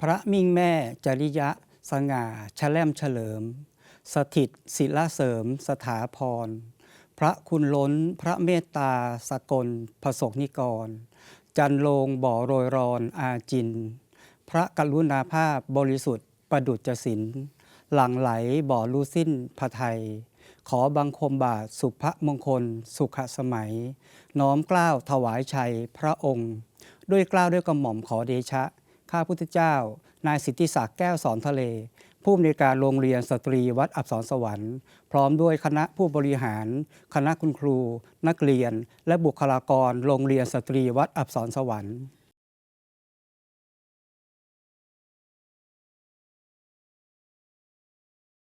พระมิ่งแม่จริยะ สง่าชะแลมเฉลิม สถิตศิลาเสริม สถาพร พระคุณล้นพระเมตตาสกลผสกนิกร จันโลงบ่อโรยรอนอาจิน พระกรุณาภาพบริสุทธิ์ประดุจศิลหลั่งไหลบ่อรู้สิ้นพระไทย ขอบังคมบาทสุภมงคล สุขสมัย น้อมกล้าวถวายชัยพระองค์ ด้วยกล้าวด้วยกระหม่อมขอเดชะ ข้าพุทธเจ้า นายสิทธิศักดิ์แก้วสอนทะเล ผู้อำนวยการโรงเรียนสตรีวัดอับสรสวรรค์ พร้อมด้วยคณะผู้บริหาร คณะคุณครู นักเรียน และบุคลากรโรงเรียนสตรีวัดอับสรสวรรค์